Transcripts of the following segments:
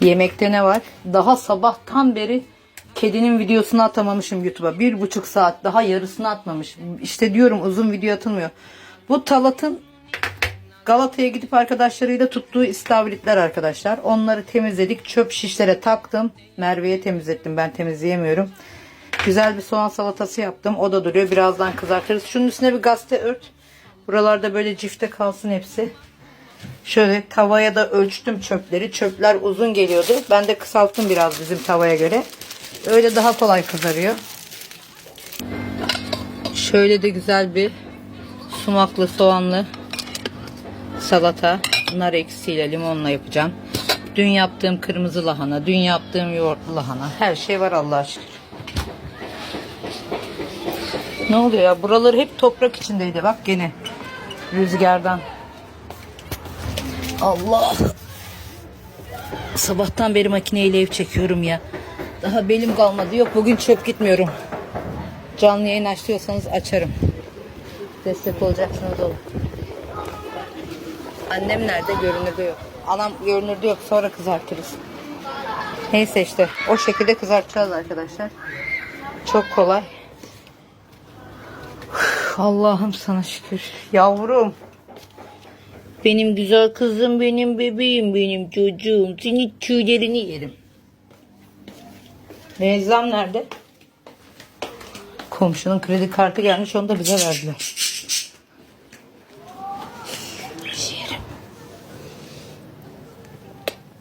Yemekte ne var? Daha sabahtan beri kedinin videosunu atamamışım YouTube'a. Bir buçuk saat daha yarısını atmamışım. İşte diyorum uzun video atılmıyor. Bu Talat'ın Galata'ya gidip arkadaşlarıyla tuttuğu istavritler arkadaşlar. Onları temizledik. Çöp şişlere taktım. Merve'ye temizlettim. Ben temizleyemiyorum. Güzel bir soğan salatası yaptım. O da duruyor. Birazdan kızartırız. Şunun üstüne bir gazete ört. Buralarda böyle cifte kalsın hepsi. Şöyle tavaya da ölçtüm çöpleri. Çöpler uzun geliyordu. Ben de kısalttım biraz bizim tavaya göre. Öyle daha kolay kızarıyor. Şöyle de güzel bir sumaklı soğanlı salata. Nar eksiğiyle limonla yapacağım. Dün yaptığım kırmızı lahana, dün yaptığım yoğurtlu lahana. Her şey var Allah'a şükür. Ne oluyor ya? Buraları hep toprak içindeydi. Bak gene rüzgardan. Allah. Sabahtan beri makineyle ev çekiyorum ya. Daha belim kalmadı. Yok bugün çöp gitmiyorum. Canlı yayın açıyorsanız açarım. Destek olacaksınız olun. Annem nerede? Görünürde yok. Anam görünürde yok. Sonra kızartırız. Neyse işte. O şekilde kızartacağız arkadaşlar. Çok kolay. Allah'ım sana şükür. Yavrum. Benim güzel kızım, benim bebeğim, benim çocuğum. Senin tüylerini yerim. Meyzam nerede? Komşunun kredi kartı gelmiş, onu da bize verdiler. Yerim.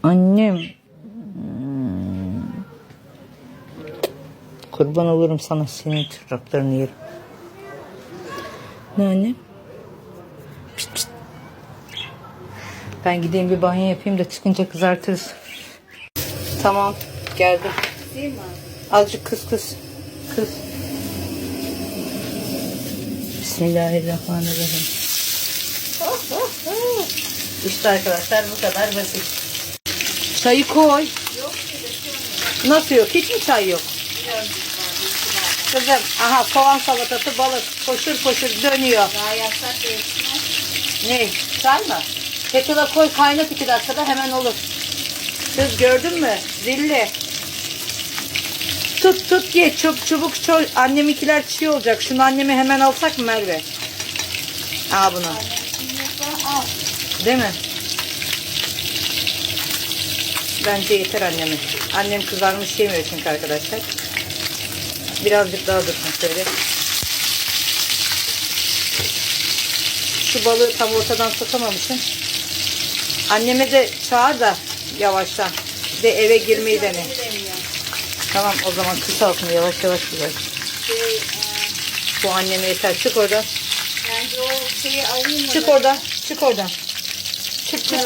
Annem. Hmm. Kurban olurum sana senin tırnaklarını yerim. Ne annem? Ben gideyim bir banyo yapayım da çıkınca kızartırız. Tamam geldim. Değil mi? Azıcık kız kız. Kız. Bismillahirrahmanirrahim. İşte arkadaşlar bu kadar basit. Çayı koy. Nasıl yok? Hiç mi çay yok? Kızım aha soğan salatası balık koşur koşur dönüyor. Daha yapsak da yetişmez. Ne? Çay mı? Kettle'a koy kaynat iki dakikada hemen olur. Kız gördün mü? Zilli. Tut tut ye çubuk çubuk çol. Anneminkiler çiğ olacak. Şunu anneme hemen alsak mı Merve? Al bunu. Değil mi? Bence yeter anneme. Annem kızarmış yemiyor çünkü arkadaşlar. Birazcık daha dursun şöyle. Şu balığı tam ortadan tutamamışım. Anneme de çağır da yavaştan. De eve girmeyi dene. Tamam o zaman kısaltın yavaş yavaş güzel. Bu anneme yeter. Çık oradan. bence o şeyi alayım mı? Çık oradan. Çık oradan. Çık çık.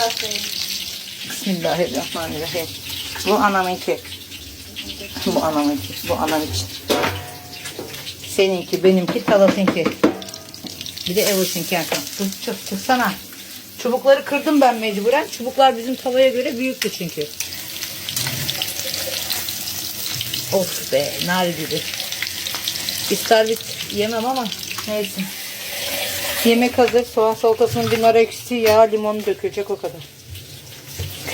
Bismillahirrahmanirrahim. Bu anamınki. Bu anamınki. Bu anam için. Seninki, benimki, Talat'ınki. Bir de Erkan. Çık, çık, çıksana. Çubukları kırdım ben mecburen. Çubuklar bizim tavaya göre büyüktü çünkü. Of be, nar gibi. İstavrit yemem ama neyse. Yemek hazır. Soğan salatasının bir nar eksiği, yağ, limonu dökülecek o kadar.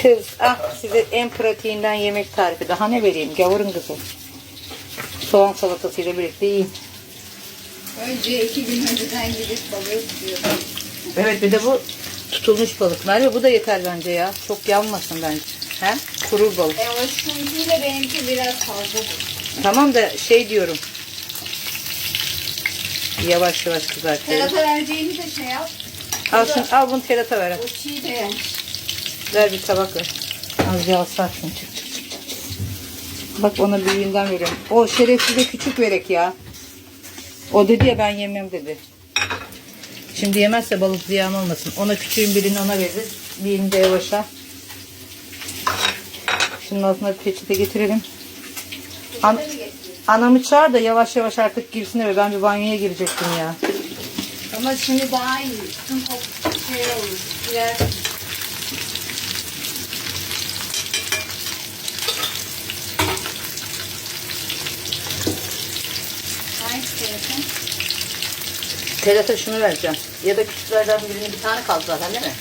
Kız ah size en pratiğinden yemek tarifi. Daha ne vereyim gavurun kızı. Soğan salatasıyla birlikte yiyin. Önce iki gün önceden gidip balığı tutuyorum. Evet bir de bu tutulmuş balık. Merve bu da yeter bence ya. Çok yanmasın bence. He? Kurur balık. E o şunkiyle benimki biraz fazla. Tamam da şey diyorum. Yavaş yavaş kızartıyorum. Serata vereceğini de şey yap. Al, şunu, al bunu terata ver. O çiğ de yenmiş. Ver bir tabak ver. Az yağ sarsın. Çık çık çık. Bak ona büyüğünden veriyorum. O şerefsize küçük verek ya. O dedi ya ben yemem dedi. Şimdi yemezse balık ziyan olmasın. Ona küçüğün birini ona veririz. Birini de yavaşa. Şunun altına peçete getirelim. An- anamı çağır da yavaş yavaş artık girsin eve. Ben bir banyoya girecektim ya. Ama şimdi daha iyi. Kok şey olur. Biraz Telata şunu vereceğim. Ya da küçüklerden birini bir tane kaldı zaten değil mi?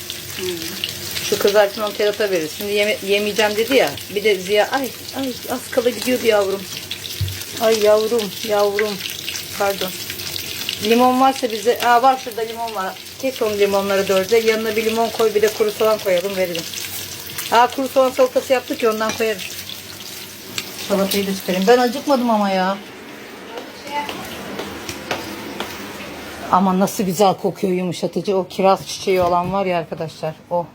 Şu kızartın onu Terat'a veririz. Şimdi yeme- yemeyeceğim dedi ya. Bir de Ziya ay ay az kala gidiyordu yavrum. Ay yavrum yavrum. Pardon. Limon varsa bize. Aa var şurada limon var. Kes onu limonları dörde. Yanına bir limon koy bir de kuru soğan koyalım verelim. Aa kuru soğan salatası yaptık ya ondan koyarız. Salatayı da çıkarayım. Ben acıkmadım ama ya. Ama nasıl güzel kokuyor yumuşatıcı. O kiraz çiçeği olan var ya arkadaşlar. O.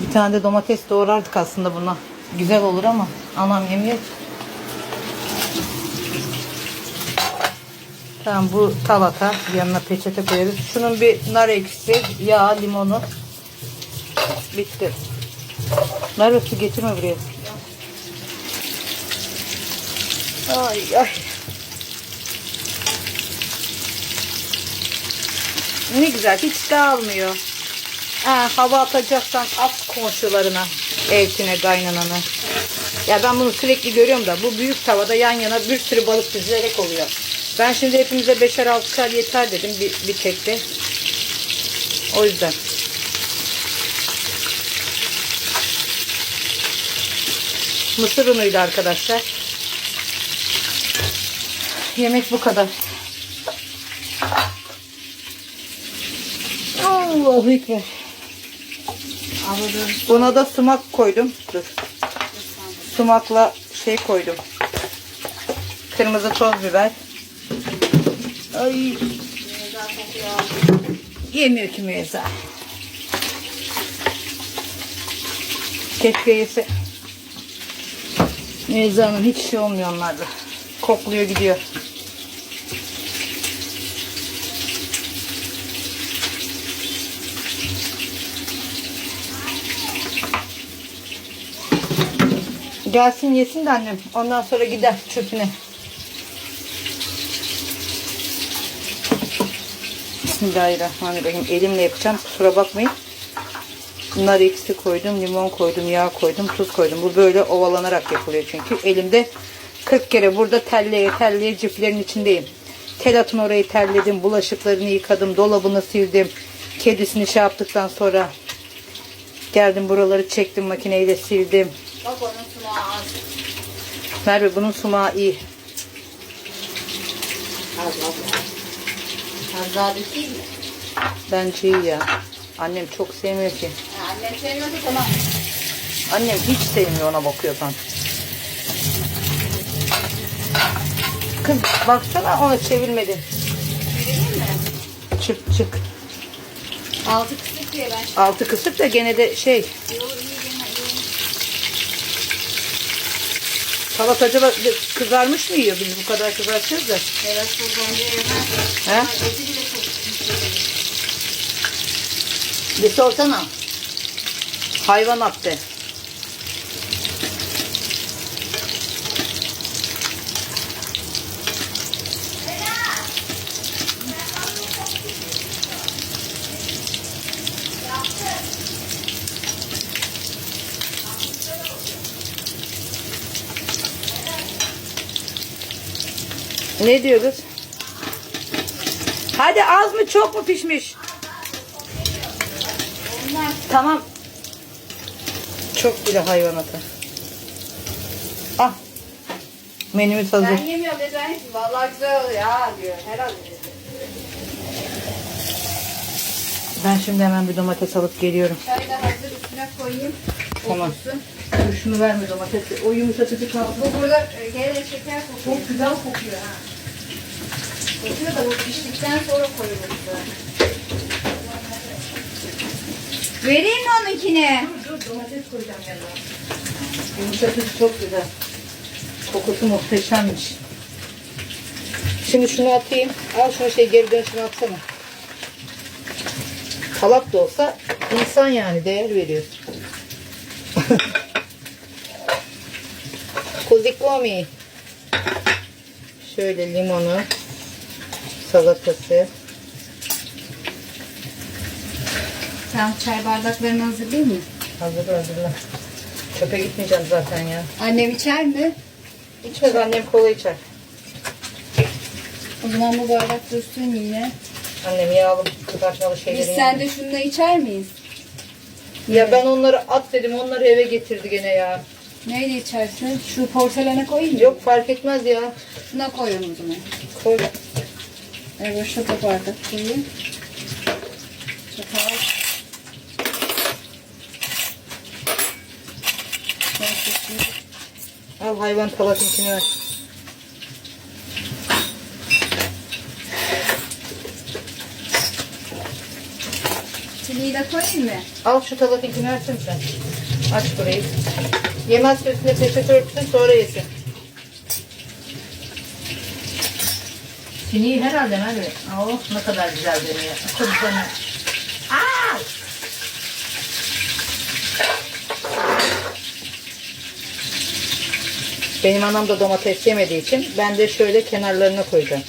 Bir tane de domates doğrardık aslında buna. Güzel olur ama anam yemiyor. Tamam bu talata yanına peçete koyarız. Şunun bir nar ekşisi, yağ, limonu. Bitti. Nar ekşisi getirme buraya. Ay ay. Ne güzel hiç dağılmıyor. Ha, hava atacaksan at komşularına, eltine, kaynanana. Ya ben bunu sürekli görüyorum da bu büyük tavada yan yana bir sürü balık dizilerek oluyor. Ben şimdi hepimize beşer altışar yeter dedim bir, bir tekte. O yüzden. Mısır unuydu arkadaşlar. Yemek bu kadar. Allahu Ekber. Buna da sumak koydum. Dur. Sumakla şey koydum. Kırmızı toz biber. Ay. Yemiyor ki Meyza. Keşke yese. Meyza'nın hiç şey olmuyor onlarda. Kokluyor gidiyor. Gelsin yesin de annem. Ondan sonra gider çöpüne. Bismillahirrahmanirrahim. Elimle yapacağım. Kusura bakmayın. Nar eksi koydum, limon koydum, yağ koydum, tuz koydum. Bu böyle ovalanarak yapılıyor çünkü. Elimde 40 kere burada telleye telleye ciplerin içindeyim. Tel atın orayı terledim, bulaşıklarını yıkadım, dolabını sildim. Kedisini şey yaptıktan sonra geldim buraları çektim makineyle sildim. Bak onun. Merve bunun sumağı iyi. Az az. Az daha dökeyim mi? Bence iyi ya. Annem çok sevmiyor ki. Ha, Annem sevmiyordu tamam. Annem hiç sevmiyor ona bakıyorsan. Kız baksana ona çevirmedin. Vereyim mi? Çık çık. Altı kısık diye ben. Altı kısık da gene de şey. Yo iyi gene iyi. Salat acaba kızarmış mı yiyor? Biz bu kadar kızartıyoruz da. Evet buradan da yemez. He? Bir sorsana. Hayvan attı. Ne diyor kız? Hadi az mı çok mu pişmiş? Tamam. Çok bile hayvanata. Ah. Menümüz hazır. ben yemiyorum ben vallahi güzel oluyor ha diyor herhalde. Ben şimdi hemen bir domates alıp geliyorum. Çay da hazır üstüne koyayım. Tamam. Otursun. Dur şunu verme domatesi. O yumuşatıcı kaldı. Bu burada e, gene şeker kokuyor. Çok güzel kokuyor ha. Kokuyor da bu piştikten sonra koyulur. Vereyim mi onunkine? Dur domates koyacağım yanına. Yumuşatıcı çok güzel. Kokusu muhteşemmiş. Şimdi şunu atayım. Al şunu şey geri dön şunu atsana. Salak da olsa insan yani değer veriyor. Kuzikomi. Şöyle limonu, salatası. Tamam çay bardaklarını hazırlayayım mı? Hazır hazırla. Çöpe gitmeyeceğim zaten ya. Annem içer mi? İçmez annem kola içer. O zaman bu bardak dursun yine. Annem yağlı kızartmalı Biz şeyleri. sen de şunu da içer miyiz? Ya ben onları at dedim onları eve getirdi gene ya. Neyle içersin? Şu porselene koyayım mı? Yok fark etmez ya. Şuna koyalım o zaman. Koy. Evet şu da bardak koyayım. Çatal. Al hayvan talatınkini ver. Çiliği de koyayım mı? Al şu talatınkini versin sen. Aç burayı. Yemez üstüne peçete örtsün sonra yesin. Sineği herhalde Merve. Oh ne kadar güzel dönüyor. Çok güzel. Aa! Benim anam da domates yemediği için ben de şöyle kenarlarına koyacağım.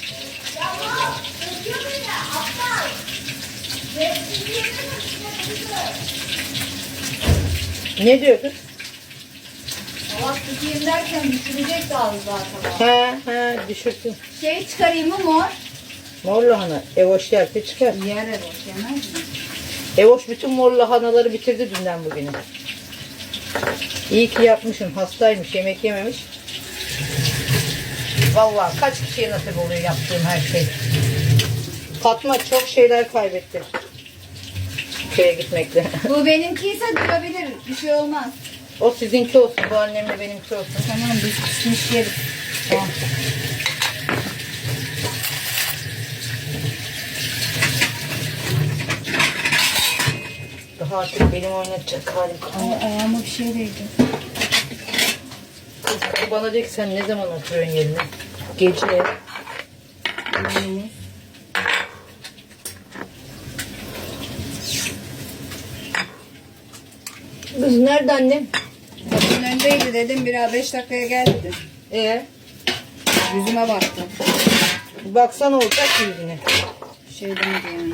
Ne diyor kız? Hava tutayım derken düşürecek az zaten. He he düşürsün. Şey çıkarayım mı mor? Mor lahana. Evoş yerse çıkar. Yer evet yemez mi? Evoş bütün mor lahanaları bitirdi dünden bugüne. İyi ki yapmışım. Hastaymış. Yemek yememiş. Vallahi kaç kişiye nasip oluyor yaptığım her şey. Fatma çok şeyler kaybetti. Köye gitmekle. Bu benimkiyse durabilir. Bir şey olmaz. o sizinki olsun. Bu annemle benimki olsun. Tamam biz pişmiş yeriz. Tamam. Daha artık benim oynatacak halim kalmadı. Ama ayağıma bir şey değdi. Kız bu bana diyor ki sen ne zaman oturuyorsun yerine? Gece. Kız nerede annem? Kapının önündeydi dedim biraz beş dakikaya gel dedim. Ee, Yüzüme baktı. baksana olacak yüzüne. Şey demedi yani.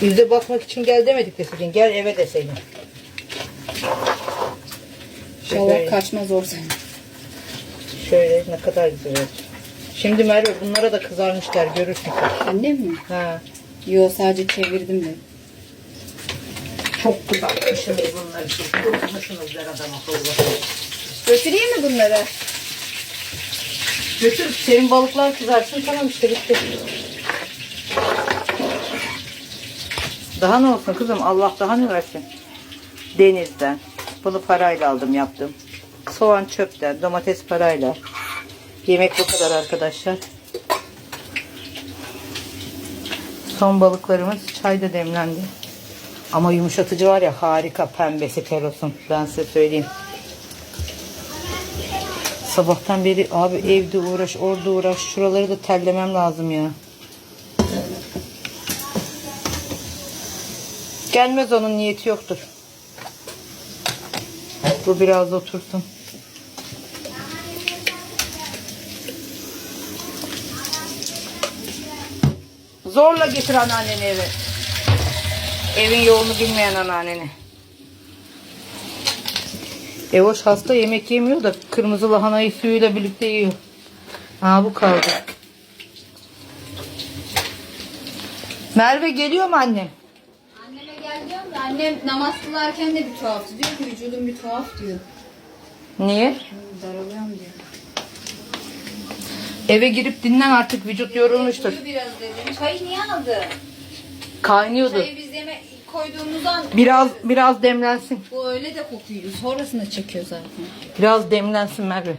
Yüzde bakmak için gel demedik deseydin. Gel eve deseydin. İnşallah Şöyle. kaçmaz orada. Şöyle ne kadar güzel oldu. Şimdi Merve bunlara da kızarmışlar görürsün. Annem mi? Ha. Yo sadece çevirdim de. Çok kızartmışım bunları. Kurutmuşsunuz der adam akıllı. Götüreyim mi bunları? Götür senin balıklar kızarsın tamam işte bitti. Daha ne olsun kızım Allah daha ne versin. Denizden. Bunu parayla aldım yaptım. Soğan çöpten, domates parayla. Yemek bu kadar arkadaşlar. Son balıklarımız çayda demlendi. Ama yumuşatıcı var ya harika pembesi kerosun. Ben size söyleyeyim. Sabahtan beri abi evde uğraş, orada uğraş. Şuraları da terlemem lazım ya. Gelmez onun niyeti yoktur. Bu biraz otursun. Zorla getir anneanneni eve. Evin yolunu bilmeyen anneanneni. Evoş hasta yemek yemiyor da kırmızı lahanayı suyuyla birlikte yiyor. Ha bu kaldı. Merve geliyor mu annem? Anneme gel diyorum da annem namaz kılarken de bir tuhaftı. Diyor ki vücudum bir tuhaf diyor. Niye? Daralıyorum diyor. Eve girip dinlen artık vücut yorulmuştur. Uyu biraz dedim. Çayı niye aldı? Kaynıyordu. Çayı biz yeme koyduğumuzdan Biraz biraz demlensin. bu öyle de kokuyor. Sonrasında çekiyor zaten. Biraz demlensin Merve.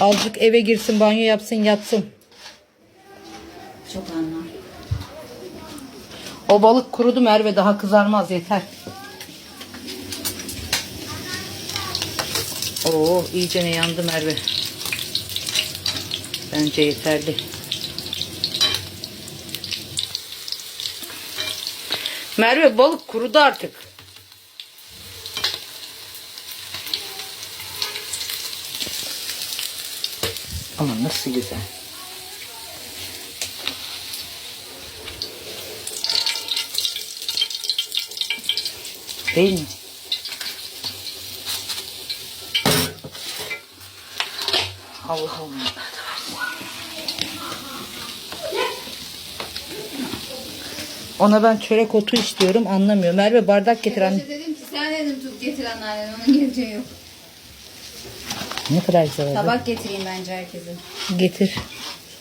Azıcık eve girsin, banyo yapsın, yatsın. Çok anlam. O balık kurudu Merve daha kızarmaz yeter. Oo iyice ne yandı Merve. Bence yeterli. Merve balık kurudu artık. Ama nasıl güzel. Değil mi? Allah Allah. Ona ben çörek otu istiyorum anlamıyor. Merve bardak getir anne. Dedim ki sen dedim tut getir anneannen onun geleceği yok. Ne kadar güzel oldu. Tabak getireyim bence herkese. Getir.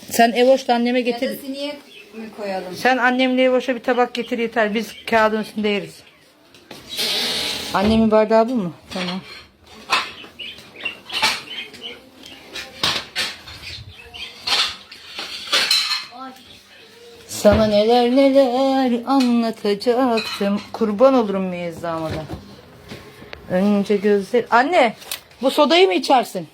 Sen Evoş'la anneme Ya getir. da siniye mi koyalım? Sen annemle Evoş'a bir tabak getir yeter. Biz kağıdın üstünde yeriz. Annemin bardağı bu mu? Tamam. Sana neler neler anlatacaktım. Kurban olurum müezzamına. Önce gözler... Anne bu sodayı mı içersin?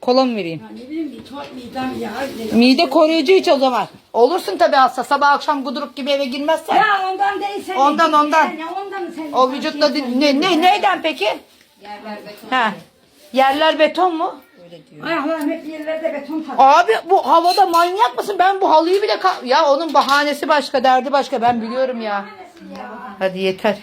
Kola mı vereyim? Ne bileyim bir tuhaf midem ya. Mide koruyucu iç o zaman. Olursun tabii hasta. Sabah akşam guduruk gibi eve girmezsen. Ya ondan değil sen. Ondan, ondan. Yani ondan sen. O vücutla ne, ne neyden peki? Yerler beton. Ha. Yerler beton mu? Ayaklarım hep yerlerde beton tabii. Abi bu havada manyak mısın? Ben bu halıyı bile ya onun bahanesi başka, derdi başka. Ben biliyorum ya. Hadi yeter.